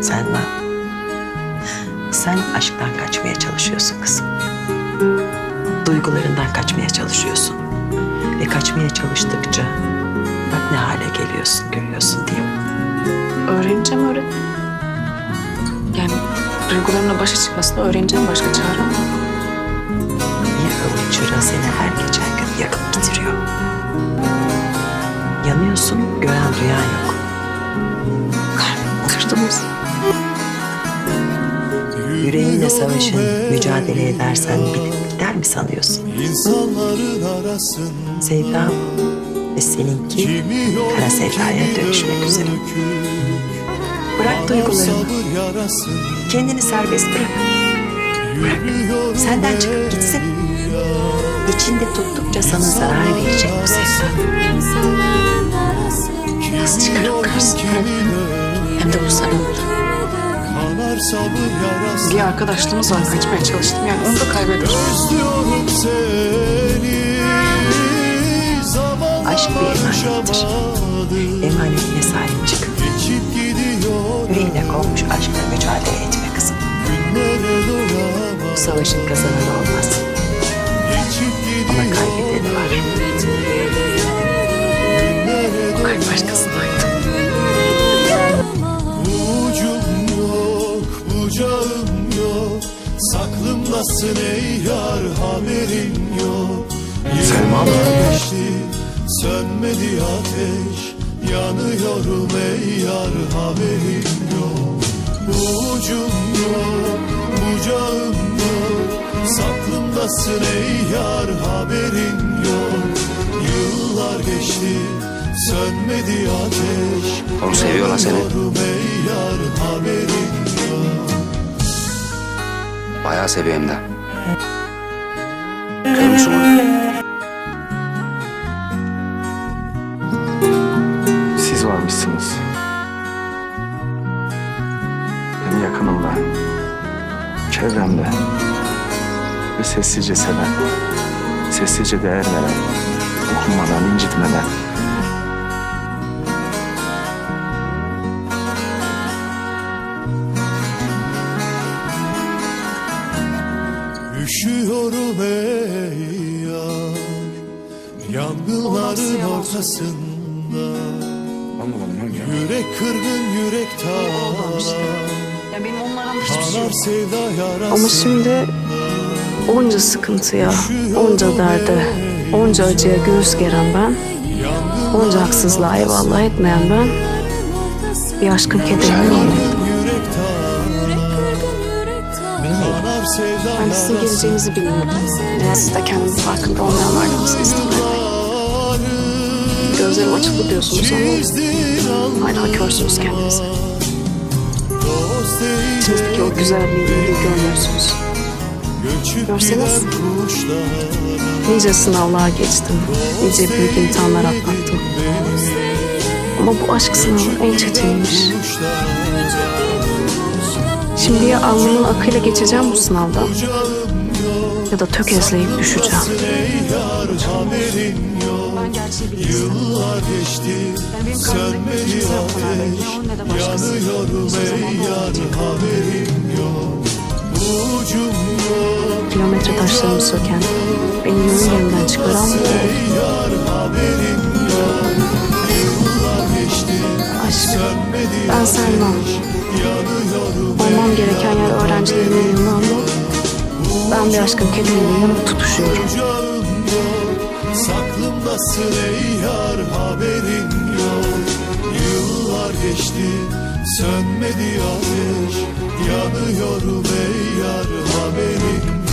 Selma, sen aşktan kaçmaya çalışıyorsun kızım. Duygularından kaçmaya çalışıyorsun. Ve kaçmaya çalıştıkça bak ne hale geliyorsun, görüyorsun değil mi? Öğreneceğim öğretmenim. Yani duygularımla başa çıkmasını öğreneceğim başka çarem yok. Avuç çıra seni her geçen gün yakıp bitiriyor. Yanıyorsun, gören duyan yok. Yüreğinle savaşın, mücadele edersen bitip gider mi sanıyorsun? İnsanların arasında Sevda bu. Ve seninki kara sevdaya dönüşmek üzere. Bırak duygularını. Kendini serbest bırak. yürüyor Senden çıkıp gitsin. İçinde tuttukça sana zarar verecek bu sevda. Bir arkadaşlığımız var kaçmaya çalıştım yani onu da kaybederim. Aşk bir emanettir. Emanetine sahip çık. Yüreğine konmuş aşkla mücadele etme kızım. Bu savaşın kazananı olmaz. Sönmedi ateş Yanıyorum ey yar haberin yok. Ucum yok, bucağım yok Saklımdasın ey yar haberin yok. Yıllar geçti, sönmedi ateş Onu seviyorlar seni. Ey yar haberin yok. Bayağı seviyor hem de. Varmışsınız. Beni yakınımda, çevremde ve sessizce seven, sessizce değer veren, dokunmadan, incitmeden. Üşüyorum ey yar Yangınların ortasında Anlamadım ya. Yürek kırgın yürek tar Ya benim onlardan hiçbir şey yok. Ama şimdi onca sıkıntıya, onca derde, onca acıya göğüs geren ben, onca haksızlığa eyvallah etmeyen ben, bir aşkın kederini sevda Ben sizin geleceğinizi bilmiyordum. Eğer siz de kendinin farkında olmayanlardansınız. Gözlerim açıldı diyorsunuz ama hala körsünüz değil İçinizdeki o güzelliği, görmüyorsunuz. Görseniz. Nice sınavlar geçtim, nice büyük imtihanlar atlattım. Ama bu aşk sınavı en çetiniymiş. Şimdi ya alnımın akıyla geçeceğim bu sınavdan ya da tökezleyip düşeceğim. Ben gerçeği. Yıllar geçti Yani benim ne de başkası. Yanıyorum ey yar haberin yok Ucum yok Kilometre taşlarımı söken, beni yolun yerimden çıkaran bu ey yar haberin yok Yıllar geçti aşk. sönmedi Ben Selma. Yanıyorum Olmam gereken yer öğrencilerimin yanına ama ben bir aşkın kediliğinin yanıp tutuşuyorum. Nasıl haberin yok? Yıllar geçti sönmedi ateş. Yanıyorum ey yar haberin yok